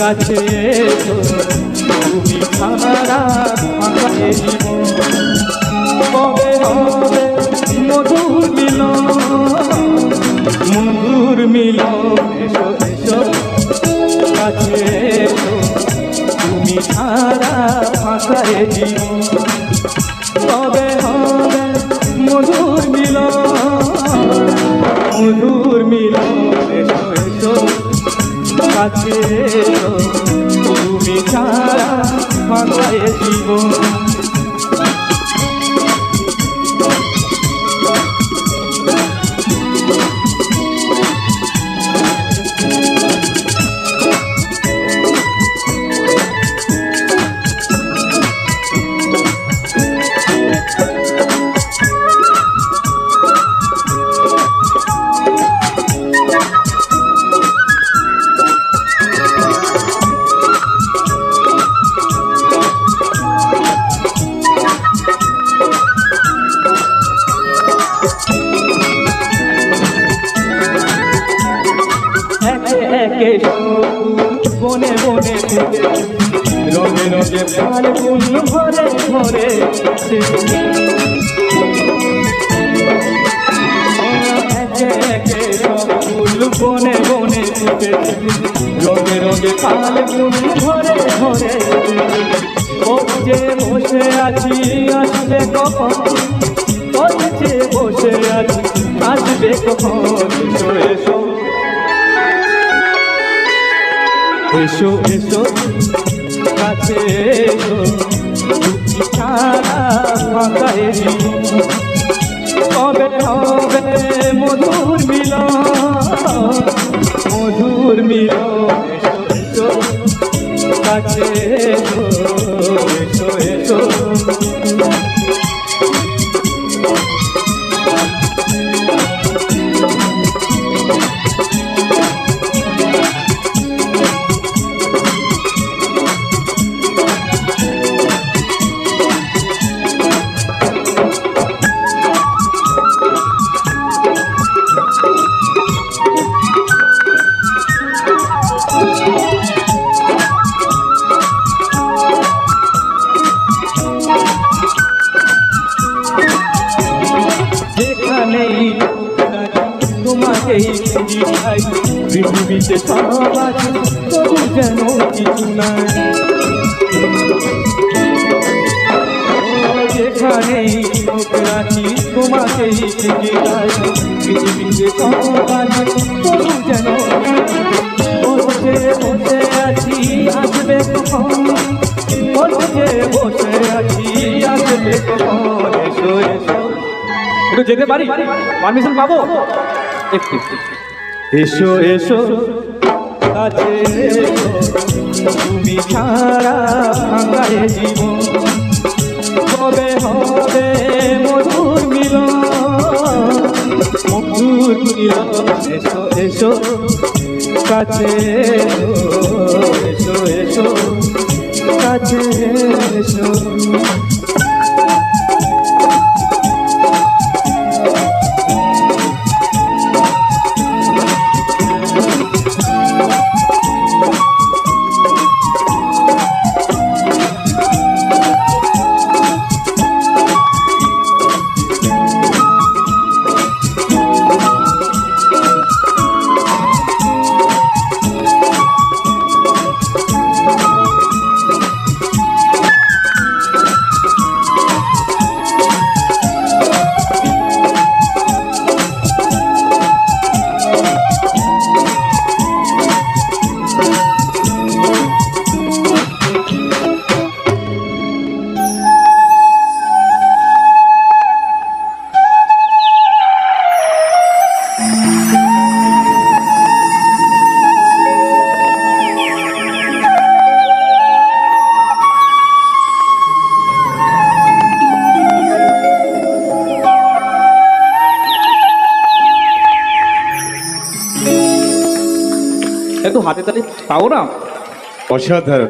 কাছে তুমি কবে মধুর মিলন? মধুর এসো কাছে তুমি ছাড়া ফাঁকায় কবে হবে মধুর মিলন? মধুর কাছে তুমি ছাড়া ফাঁকায় জীবন। একে বনে বনে ফুটে রঙে রঙে ফাল ফুল ভরে বনে বনে। ফুটে রঙে রঙে ফাল ফুল ভরে ভরে। ও বসে আছি, আসবে কখন? যে বসে আছি, আসবে কখন? এসো এসো। কাছে কবে হবে মধুর মিলন? মধুর এসো কাছে এসো এসো। খুঁজি খাই পৃথিবীতে সব আছে তবু যেন কিছু নাই যেখানেই চোখ রাখি তোমাকেই খুঁজি খাই পৃথিবীতে সব আছে তবু যেন বসে বসে আছি আসবে কখন বসে বসে আছি আসবে কখন এসো এসো একটু যেতে পারি পারমিশন পাবো? এসো এসো। কাছে তুমি ছাড়া ভাঙায় জীবন কবে হবে, মধুর মিলন। মধুর মিলন। এসো এসো। কাছে এসো এসো। কাছে এসো। হাতে পাও না? অসাধারণ।